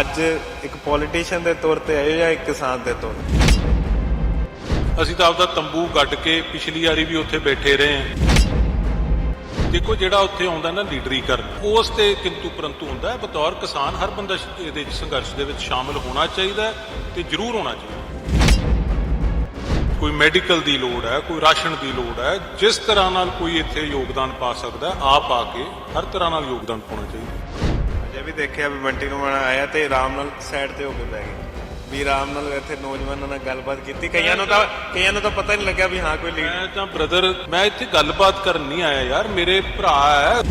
ਅੱਜ ਇੱਕ ਪੋਲੀਟੀਸ਼ੀਅਨ ਦੇ ਤੌਰ ਤੇ ਆਏ ਜਾਂ ਇੱਕ ਕਿਸਾਨ ਦੇ ਤੌਰ ਤੇ? ਅਸੀਂ ਤਾਂ ਆਪਦਾ ਤੰਬੂ ਗੱਡ ਕੇ ਪਿਛਲੀ ਵਾਰੀ ਵੀ ਉੱਥੇ ਬੈਠੇ ਰਹੇ ਹਾਂ। ਦੇਖੋ, ਜਿਹੜਾ ਉੱਥੇ ਆਉਂਦਾ ਨਾ ਲੀਡਰੀ ਕਰਨ, ਉਸ ਤੇ ਕਿੰਤੂ ਪਰੰਤੂ ਹੁੰਦਾ ਹੈ, ਬਤੌਰ ਕਿਸਾਨ ਹਰ ਬੰਦਾ ਇਹਦੇ ਸੰਘਰਸ਼ ਦੇ ਵਿੱਚ ਸ਼ਾਮਲ ਹੋਣਾ ਚਾਹੀਦਾ ਹੈ ਤੇ ਜ਼ਰੂਰ ਹੋਣਾ ਚਾਹੀਦਾ ਕੋਈ ਮੈਡੀਕਲ ਦੀ ਲੋੜ ਹੈ, ਕੋਈ ਰਾਸ਼ਨ ਦੀ ਲੋੜ ਹੈ, ਜਿਸ ਤਰ੍ਹਾਂ ਨਾਲ ਕੋਈ ਇੱਥੇ ਯੋਗਦਾਨ ਪਾ ਸਕਦਾ ਆਪ ਆ ਕੇ ਹਰ ਤਰ੍ਹਾਂ ਨਾਲ ਯੋਗਦਾਨ ਪਾਉਣਾ ਚਾਹੀਦਾ ਵੀ ਦੇਖਿਆ ਵੀ ਬੰਟੀ ਨੂੰ ਮਣਾ ਆਇਆ ਤੇ ਆਰਾਮ ਨਾਲ ਸਾਈਡ ਤੇ ਹੋ ਕੇ ਬਹਿ ਗਏ। ਵੀ ਆਰਾਮ ਨਾਲ ਇੱਥੇ ਨੌਜਵਾਨਾਂ ਨਾਲ ਗੱਲਬਾਤ ਕੀਤੀ। ਕਈਆਂ ਨੂੰ ਤਾਂ ਕਈਆਂ ਨੂੰ ਤਾਂ ਪਤਾ ਹੀ ਨਹੀਂ ਲੱਗਿਆ ਵੀ ਹਾਂ ਕੋਈ ਲੀਡਰ ਮੈਂ ਤਾਂ ਬ੍ਰਦਰ ਮੈਂ ਇੱਥੇ ਗੱਲਬਾਤ ਕਰਨ ਨਹੀਂ ਆਇਆ ਯਾਰ। ਮੇਰੇ ਭਰਾ ਹੈ।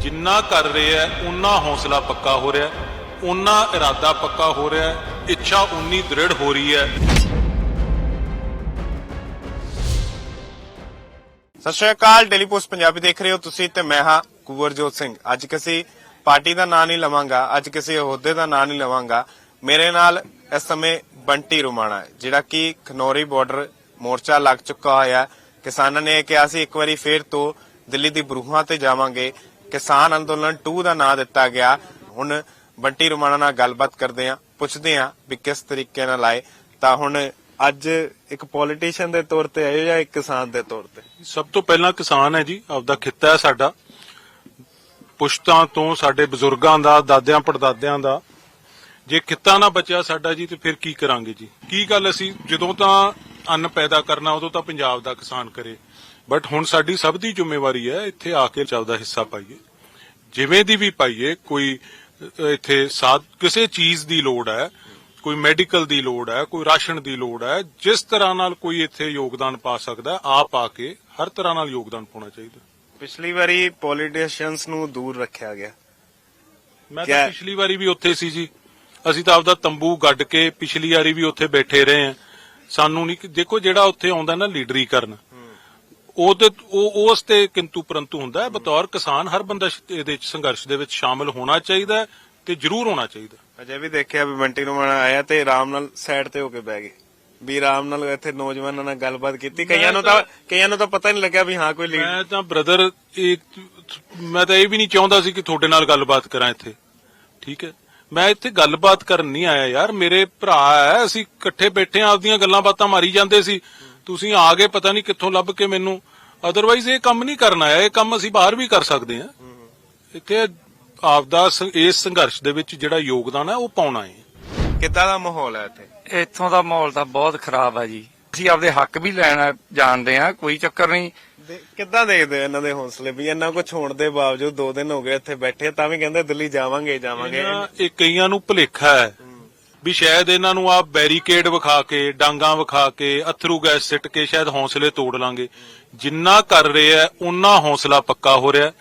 ਜਿੰਨਾ ਕਰ ਰਹੇ ਹੈ ਉਨਾ ਹੌਸਲਾ ਪੱਕਾ ਹੋ ਰਿਹਾ ਹੈ, ਉਨਾ ਇਰਾਦਾ ਪੱਕਾ ਹੋ ਰਿਹਾ ਹੈ, ਇੱਛਾ ਉਨੀ ਦ੍ਰਿੜ ਹੋ ਰਹੀ ਹੈ। ਸਤਿ ਸ਼੍ਰੀ ਅਕਾਲ। ਡੇਲੀ ਪੋਸਟ ਪੰਜਾਬੀ ਦੇਖ ਰਹੇ ਹੋ ਤੁਸੀਂ ਤੇ ਮੈਂ ਹਾਂ ਕੁਵਰਜੋਤ ਸਿੰਘ। ਅੱਜ ਕਿਸੇ ਪਾਰਟੀ ਦਾ ਨਾਂ ਨਹੀਂ ਲਵਾਂਗਾ, ਅੱਜ ਕਿਸੇ ਅਹੁਦੇ ਦਾ ਨਾਂ ਨਹੀਂ ਲਵਾਂਗਾ। ਮੇਰੇ ਨਾਲ ਇਸ ਸਮੇਂ ਬੰਟੀ ਰੁਮਾਣਾ ਜਿਹੜਾ ਕਿ ਖਨੌਰੀ ਬਾਰਡਰ ਮੋਰਚਾ ਲੱਗ ਚੁੱਕਾ ਹੋਇਆ ਕਿਸਾਨਾਂ ਨੇ ਕਿਹਾ ਸੀ, ਇੱਕ ਵਾਰੀ ਫੇਰ ਤੋਂ ਦਿੱਲੀ ਦੀ ਬਰੂਹਾਂ ਤੇ ਜਾਵਾਂਗੇ। ਕਿਸਾਨ ਅੰਦੋਲਨ 2 ਦਾ ਨਾਂ ਦਿੱਤਾ ਗਿਆ। ਹੁਣ ਬੰਟੀ ਰੁਮਾਣਾ ਨਾਲ ਗੱਲਬਾਤ ਕਰਦੇ ਆ ਪੁੱਛਦੇ ਆ ਵੀ ਕਿਸ ਤਰੀਕੇ ਨਾਲ ਆਏ। ਤਾਂ ਹੁਣ ਅੱਜ ਇੱਕ ਪੋਲੀਟੀਸ਼ੀਅਨ ਦੇ ਤੌਰ ਤੇ ਆਏ ਹੋ ਜਾਂ ਇੱਕ ਕਿਸਾਨ ਦੇ ਤੌਰ ਤੇ? ਸਭ ਤੋਂ ਪਹਿਲਾਂ ਕਿਸਾਨ ਹੈ ਜੀ, ਆਪਦਾ ਖਿੱਤਾ ਹੈ ਸਾਡਾ। ਪੁਸ਼ਤਾਂ ਤੋਂ ਸਾਡੇ ਬਜ਼ੁਰਗਾਂ ਦਾ, ਦਾਦਿਆਂ, ਪੜਦਾਦਿਆਂ ਦਾ, ਜੇ ਕਿੱਤਾ ਨਾ ਬਚਿਆ ਸਾਡਾ ਜੀ, ਤੇ ਫਿਰ ਕੀ ਕਰਾਂਗੇ ਜੀ? ਕੀ ਗੱਲ ਅਸੀਂ ਜਦੋਂ ਤਾਂ ਅੰਨ ਪੈਦਾ ਕਰਨਾ, ਉਦੋਂ ਤਾਂ ਪੰਜਾਬ ਦਾ ਕਿਸਾਨ ਕਰੇ। ਬਟ ਹੁਣ ਸਾਡੀ ਸਭ ਦੀ ਜ਼ਿੰਮੇਵਾਰੀ ਹੈ, ਇੱਥੇ ਆ ਕੇ ਚੱਲਦਾ ਹਿੱਸਾ ਪਾਈਏ। ਜਿਵੇਂ ਦੀ ਵੀ ਪਾਈਏ, ਕੋਈ ਇੱਥੇ ਸਾਧ, ਕਿਸੇ ਚੀਜ਼ ਦੀ ਲੋੜ ਹੈ, ਕੋਈ ਮੈਡੀਕਲ ਦੀ ਲੋੜ ਹੈ, ਕੋਈ ਰਾਸ਼ਨ ਦੀ ਲੋੜ ਹੈ, ਜਿਸ ਤਰ੍ਹਾਂ ਨਾਲ ਕੋਈ ਇੱਥੇ ਯੋਗਦਾਨ ਪਾ ਸਕਦਾ, ਆਪ ਆ ਕੇ ਹਰ ਤਰ੍ਹਾਂ ਨਾਲ ਯੋਗਦਾਨ ਪਾਉਣਾ ਚਾਹੀਦਾ। ਪਿਛਲੀ ਵਾਰੀ ਪੋਲੀਟੀਸ਼ੀਅਨਸ ਨੂੰ ਦੂਰ ਰੱਖਿਆ ਗਿਆ। ਮੈਂ ਕਿਆ- ਤਾਂ ਪਿਛਲੀ ਵਾਰੀ ਵੀ ਉੱਥੇ ਸੀ ਜੀ। ਅਸੀਂ ਤਾਂ ਆਪਦਾ ਤੰਬੂ ਗੱਡ ਕੇ ਪਿਛਲੀ ਵਾਰੀ ਵੀ ਉੱਥੇ ਬੈਠੇ ਰਹੇ ਹਾਂ। ਸਾਨੂੰ ਨਹੀਂ ਦੇਖੋ ਜਿਹੜਾ ਉੱਥੇ ਆਉਂਦਾ ਨਾ ਲੀਡਰੀ ਕਰਨ ਉਹ ਤੇ ਉਹ ਉਸ ਤੇ ਕਿੰਤੂ ਪਰੰਤੂ ਹੁੰਦਾ ਹੈ ਬਤੌਰ ਕਿਸਾਨ ਹਰ ਬੰਦਾ ਸ਼- ਇਹਦੇ ਵਿੱਚ ਸੰਘਰਸ਼ ਦੇ ਵਿੱਚ ਸ਼ਾਮਲ ਹੋਣਾ ਚਾਹੀਦਾ ਹੈ ਤੇ ਜ਼ਰੂਰ ਹੋਣਾ ਚਾਹੀਦਾ ਅਜੇ ਵੀ ਦੇਖਿਆ ਵੀ ਬੰਟੀ ਨੂੰ ਮਣਾ ਆਇਆ ਤੇ ਆਰਾਮ ਨਾਲ ਸਾਈਡ ਤੇ ਹੋ ਕੇ ਬਹਿ ਗਏ। ਵੀ ਆਰਾਮ ਨਾਲ ਇੱਥੇ ਨੌਜਵਾਨਾਂ ਨਾਲ ਗੱਲਬਾਤ ਕੀਤੀ। ਕਈਆਂ ਨੂੰ ਤਾਂ ਕਈਆਂ ਨੂੰ ਤਾਂ ਪਤਾ ਹੀ ਨਹੀਂ ਲੱਗਿਆ ਵੀ ਹਾਂ ਕੋਈ ਲੀਡਰ ਮੈਂ ਤਾਂ ਬ੍ਰਦਰ ਇਹ ਮੈਂ ਤਾਂ ਇਹ ਵੀ ਨਹੀਂ ਚਾਹੁੰਦਾ ਸੀ ਕਿ ਤੁਹਾਡੇ ਨਾਲ ਗੱਲਬਾਤ ਕਰਾਂ ਇੱਥੇ। ਠੀਕ ਹੈ? ਮੈਂ ਇੱਥੇ ਗੱਲਬਾਤ ਕਰਨ ਨਹੀਂ ਆਇਆ ਯਾਰ। ਮੇਰੇ ਭਰਾ ਹੈ ਅਸੀਂ ਇਕੱਠੇ ਬੈਠੇ ਆਂ ਆਪਦੀਆਂ ਗੱਲਾਂ ਬਾਤਾਂ ਮਾਰੀ ਜਾਂਦੇ ਸੀ। ਤੁਸੀਂ ਆ ਗਏ ਪਤਾ ਨਹੀਂ ਕਿੱਥੋਂ ਲੱਭ ਕੇ ਮੈਨੂੰ। ਅਦਰਵਾਈਜ਼ ਇਹ ਕੰਮ ਨਹੀਂ ਕਰਨਾ ਆਇਆ। ਇਹ ਕੰਮ ਅਸੀਂ ਬਾਹਰ ਵੀ ਕਰ ਸਕਦੇ ਹਾਂ। ਇੱਥੇ ਆਪਦਾ ਇਸ ਸੰਘਰਸ਼ ਦੇ ਵਿੱਚ ਜਿਹੜਾ ਯੋਗਦਾਨ ਹੈ ਉਹ ਪਾਉਣਾ ਹੈ। ਕਿੱਦਾਂ ਦਾ ਮਾਹੌਲ ਹੈ ਇੱਥੇ? ਇੱਥੋਂ ਦਾ ਮਾਹੌਲ ਤਾਂ ਬਹੁਤ ਖਰਾਬ ਹੈ ਜੀ। ਅਸੀਂ ਆਪਦੇ ਹੱਕ ਵੀ ਲੈਣਾ ਜਾਣਦੇ ਆ ਕੋਈ ਚੱਕਰ ਨਹੀਂ। ਦੇ- ਕਿੱਦਾਂ ਦੇਖਦੇ ਹੋ ਇਹਨਾਂ ਦੇ ਹੌਸਲੇ ਵੀ? ਇੰਨਾ ਕੁਝ ਹੋਣ ਦੇ ਬਾਵਜੂਦ 2 ਦਿਨ ਹੋ ਗਏ ਇੱਥੇ ਬੈਠੇ ਤਾਂ ਵੀ ਕਹਿੰਦੇ ਦਿੱਲੀ ਜਾਵਾਂਗੇ ਜਾਵਾਂਗੇ। ਇਹਨਾਂ- ਇਹ ਕਈਆਂ ਨੂੰ ਭੁਲੇਖਾ ਹੈ ਵੀ ਸ਼ਾਇਦ ਇਹਨਾਂ ਨੂੰ ਆ ਬੈਰੀਕੇਡ ਵਿਖਾ ਕੇ ਡਾਂਗਾ ਵਿਖਾ ਕੇ ਅਥਰੂ ਗੈਸ ਸਿੱਟ ਕੇ ਸ਼ਾਇਦ ਹੌਸਲੇ ਤੋੜ ਲਾਂਗੇ। ਜਿੰਨਾ ਕਰ ਰਹੇ ਹੈ ਉਨਾ ਹੌਸਲਾ ਪੱਕਾ ਹੋ ਰਿਹਾ ਹੈ,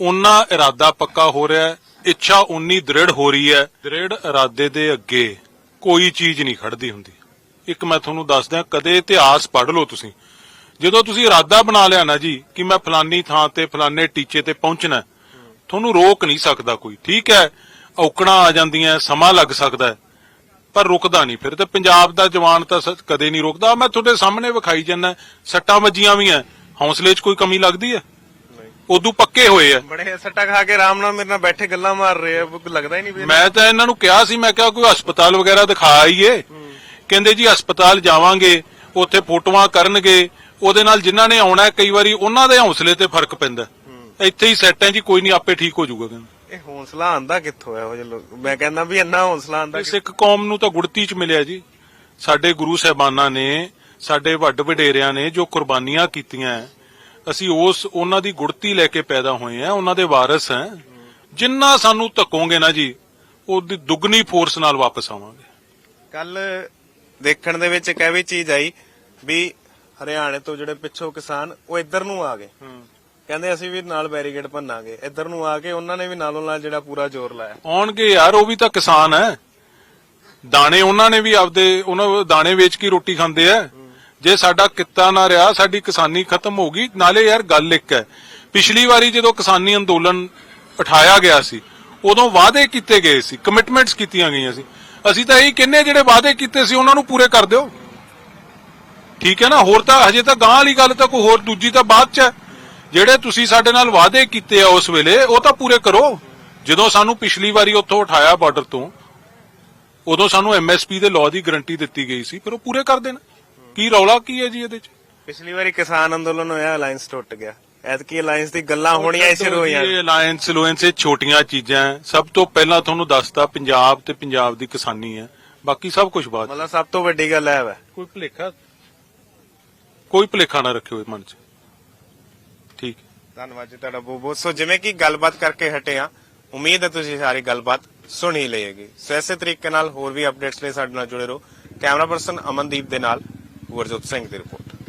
ਉਨਾ ਇਰਾਦਾ ਪੱਕਾ ਹੋ ਰਿਹਾ ਹੈ, ਇੱਛਾ ਉਨੀ ਦ੍ਰਿੜ ਹੋ ਰਹੀ ਹੈ। ਦ੍ਰਿੜ ਇਰਾਦੇ ਦੇ ਅੱਗੇ ਕੋਈ ਚੀਜ਼ ਨਹੀਂ ਖੜਦੀ ਹੁੰਦੀ। ਇੱਕ ਮੈਂ ਤੁਹਾਨੂੰ ਦੱਸਦਾ, ਕਦੇ ਇਤਿਹਾਸ ਪੜ੍ਹ ਲਓ ਤੁਸੀਂ। ਜਦੋਂ ਤੁਸੀਂ ਇਰਾਦਾ ਬਣਾ ਲਿਆ ਨਾ ਜੀ, ਕਿ ਮੈਂ ਫਲਾਨੀ ਥਾਂ ਤੇ, ਫਲਾਨੇ ਟੀਚੇ ਤੇ ਪਹੁੰਚਣਾ, ਤੁਹਾਨੂੰ ਰੋਕ ਨਹੀਂ ਸਕਦਾ ਕੋਈ। ਠੀਕ ਹੈ, ਔਕੜਾਂ ਆ ਜਾਂਦੀਆਂ, ਸਮਾਂ ਲੱਗ ਸਕਦਾ ਪਰ ਰੁਕਦਾ ਨਹੀਂ। ਫਿਰ ਤੇ ਪੰਜਾਬ ਦਾ ਜਵਾਨ ਤਾਂ ਕਦੇ ਨਹੀਂ ਰੁਕਦਾ। ਮੈਂ ਤੁਹਾਡੇ ਸਾਹਮਣੇ ਵਿਖਾਈ ਜਾਂਦਾ, ਸੱਟਾਂ ਵੱਜੀਆਂ ਵੀ ਐ ਹੌਸਲੇ 'ਚ ਕੋਈ ਕਮੀ ਲੱਗਦੀ ਹੈ? ਉਦੋਂ ਪੱਕੇ ਹੋਏ ਐ ਬੜੇ ਸੱਟਾ ਖਾ ਕੇ ਆਰਾਮ ਨਾਲ ਮੇਰੇ ਨਾਲ ਬੈਠੇ ਗੱਲਾਂ ਮਾਰ ਰਹੇ ਆ ਲੱਗਦਾ ਹੀ ਨਹੀਂ ਵੀ ਮੈਂ ਤਾਂ ਇਹਨਾਂ ਨੂੰ ਕਿਹਾ ਸੀ ਮੈਂ ਕਿਹਾ ਕੋਈ ਹਸਪਤਾਲ ਵਗੈਰਾ ਦਿਖਾ ਆਈਏ। ਕਹਿੰਦੇ ਜੀ ਹਸਪਤਾਲ ਜਾਵਾਂਗੇ ਉੱਥੇ ਫੋਟੋਆਂ ਕਰਨਗੇ ਉਹਦੇ ਨਾਲ ਜਿਨ੍ਹਾਂ ਨੇ ਆਉਣਾ ਹੈ, ਕਈ ਵਾਰੀ ਉਹਨਾਂ ਦੇ ਹੌਸਲੇ ਤੇ ਫ਼ਰਕ ਪੈਂਦਾ। ਇੱਥੇ ਹੀ ਸੈੱਟ ਹੈ ਜੀ ਕੋਈ ਨਹੀਂ ਆਪੇ ਠੀਕ ਹੋ ਜਾਊਗਾ ਕਹਿੰਦੇ। ਇਹ ਹੌਸਲਾ ਆਂਦਾ ਕਿੱਥੋਂ ਹੈ ਉਹ ਲੋਕ? ਮੈਂ ਕਹਿੰਦਾ ਵੀ ਇੰਨਾ ਹੌਸਲਾ ਆਂਦਾ ਸਿੱਖ ਕੌਮ ਨੂੰ ਤਾਂ ਗੁੜਤੀ ਚ ਮਿਲਿਆ ਜੀ। ਸਾਡੇ ਗੁਰੂ ਸਾਹਿਬਾਨਾਂ ਨੇ ਸਾਡੇ ਵੱਡ ਵਡੇਰਿਆਂ ਨੇ ਜੋ ਕੁਰਬਾਨੀਆਂ ਕੀਤੀਆਂ ਅਸੀਂ ਉਸ ਉਹਨਾਂ ਦੀ ਗੁੜਤੀ ਲੈ ਕੇ ਪੈਦਾ ਹੋਏ ਆ ਉਹਨਾਂ ਦੇ ਵਾਰਿਸ ਹੈ। ਜਿੰਨਾ ਸਾਨੂੰ ਧੱਕੋਗੇ ਨਾ ਜੀ ਉਹਦੀ ਦੁੱਗਣੀ ਫੋਰਸ ਨਾਲ ਵਾਪਸ ਆਵਾਂਗੇ। ਕੱਲ ਦੇਖਣ ਦੇ ਵਿੱਚ ਇੱਕ ਇਹ ਵੀ ਚੀਜ਼ ਆਈ ਵੀ ਹਰਿਆਣੇ ਤੋਂ ਜਿਹੜੇ ਪਿੱਛੋਂ ਕਿਸਾਨ ਉਹ ਇੱਧਰ ਨੂੰ ਆ ਗਏ। ਕਹਿੰਦੇ ਅਸੀਂ ਵੀ ਨਾਲ ਬੈਰੀਕੇਡ ਭੰਨਾਂਗੇ। ਇੱਧਰ ਨੂੰ ਆ ਕੇ ਉਹਨਾਂ ਨੇ ਵੀ ਨਾਲੋਂ ਨਾਲ ਜਿਹੜਾ ਪੂਰਾ ਜ਼ੋਰ ਲਾਇਆ। ਆਉਣਗੇ ਯਾਰ ਉਹ ਵੀ ਤਾਂ ਕਿਸਾਨ ਹੈ। ਦਾਣੇ ਉਹਨਾਂ ਨੇ ਵੀ ਆਪਦੇ ਉਹਨਾਂ ਦਾਣੇ ਵੇਚ ਕੇ ਰੋਟੀ ਖਾਂਦੇ ਆ। ਜੇ ਸਾਡਾ ਕਿੱਤਾ ਨਾ ਰਿਹਾ, ਸਾਡੀ ਕਿਸਾਨੀ ਖਤਮ ਹੋ ਗਈ। ਨਾਲੇ ਯਾਰ ਗੱਲ ਇੱਕ ਹੈ, ਪਿਛਲੀ ਵਾਰੀ ਜਦੋਂ ਕਿਸਾਨੀ ਅੰਦੋਲਨ ਉਠਾਇਆ ਗਿਆ ਸੀ, ਉਦੋਂ ਵਾਅਦੇ ਕੀਤੇ ਗਏ ਸੀ ਕਮਿਟਮੈਂਟਸ ਕੀਤੀਆਂ ਗਈਆਂ ਸੀ। ਅਸੀਂ ਤਾਂ ਇਹੀ ਕਹਿੰਨੇ ਜਿਹੜੇ ਵਾਅਦੇ ਕੀਤੇ ਸੀ, ਉਹਨਾਂ ਨੂੰ ਪੂਰੇ ਕਰ ਦਿਓ। ਠੀਕ ਹੈ ਨਾ? ਹੋਰ ਤਾਂ ਹਜੇ ਤਾਂ ਗਾਂ ਵਾਲੀ ਗੱਲ ਤਾਂ ਕੋਈ ਹੋਰ ਦੂਜੀ ਤਾਂ ਬਾਅਦ ਚ ਹੈ। ਜਿਹੜੇ ਤੁਸੀਂ ਸਾਡੇ ਨਾਲ ਵਾਅਦੇ ਕੀਤੇ ਆ ਉਸ ਵੇਲੇ, ਉਹ ਤਾਂ ਪੂਰੇ ਕਰੋ। ਜਦੋਂ ਸਾਨੂੰ ਪਿਛਲੀ ਵਾਰੀ ਉੱਥੋਂ ਉਠਾਇਆ ਬਾਰਡਰ ਤੋਂ, ਉਦੋਂ ਸਾਨੂੰ ਐਮਐਸਪੀ ਦੇ ਲਾਅ ਦੀ ਗਾਰੰਟੀ ਦਿੱਤੀ ਗਈ ਸੀ, ਫਿਰ ਉਹ ਪੂਰੇ ਕਰ ਦੇਣ। ਕੀ ਰੌਲਾ ਕੀ ਹੈ ਜੀ ਇਹਦੇ 'ਚ? ਪਿਛਲੀ ਵਾਰੀ ਕਿਸਾਨ ਅੰਦੋਲਨ ਹੋਇਆ ਅਲਾਈਅੰਸ ਟੁੱਟ ਗਿਆ। ਐਤਕੀ ਅਲਾਈਅੰਸ ਦੀ ਗੱਲਾਂ ਹੋਣੀਆਂ ਸ਼ੁਰੂ ਹੋਈਆਂ। ਇਹ ਅਲਾਈਅੰਸ ਲੂਐਂਸ ਇਹ ਛੋਟੀਆਂ ਚੀਜ਼ਾਂ ਹੈ। ਸਭ ਤੋਂ ਪਹਿਲਾਂ ਤੁਹਾਨੂੰ ਦੱਸਤਾ ਪੰਜਾਬ ਤੇ ਪੰਜਾਬ ਦੀ ਕਿਸਾਨੀ ਹੈ। ਬਾਕੀ ਸਭ ਕੁਝ ਬਾਅਦ 'ਚ। ਮਤਲਬ ਸਭ ਤੋਂ ਵੱਡੀ ਗੱਲ ਹੈ। ਵਾ ਕੋਈ ਭੁਲੇਖਾ? ਕੋਈ ਭੁਲੇਖਾ ਨਾ ਰੱਖਿਓ ਇਹ ਮਨ 'ਚ। ਠੀਕ ਧੰਨਵਾਦ ਜੀ ਤੁਹਾਡਾ ਬਹੁਤ ਬਹੁਤ। ਸੋ ਜਿਵੇਂ ਕਿ ਗੱਲਬਾਤ ਕਰਕੇ ਹਟੇ ਆ ਉਮੀਦ ਹੈ ਤੁਸੀਂ ਸਾਰੀ ਗੱਲਬਾਤ ਸੁਣ ਹੀ ਲਏਗੀ ਸੋ ਇਸੇ ਤਰੀਕੇ ਨਾਲ ਹੋਰ ਵੀ ਅਪਡੇਟਸ ਲਈ ਸਾਡੇ ਨਾਲ ਜੁੜੇ ਰਹੋ। ਕੈਮਰਾ ਪਰਸਨ ਅਮਨਦੀਪ ਦੇ ਨਾਲ। ਗੁਰਜੋਤ ਸਿੰਘ ਦੀ ਰਿਪੋਰਟ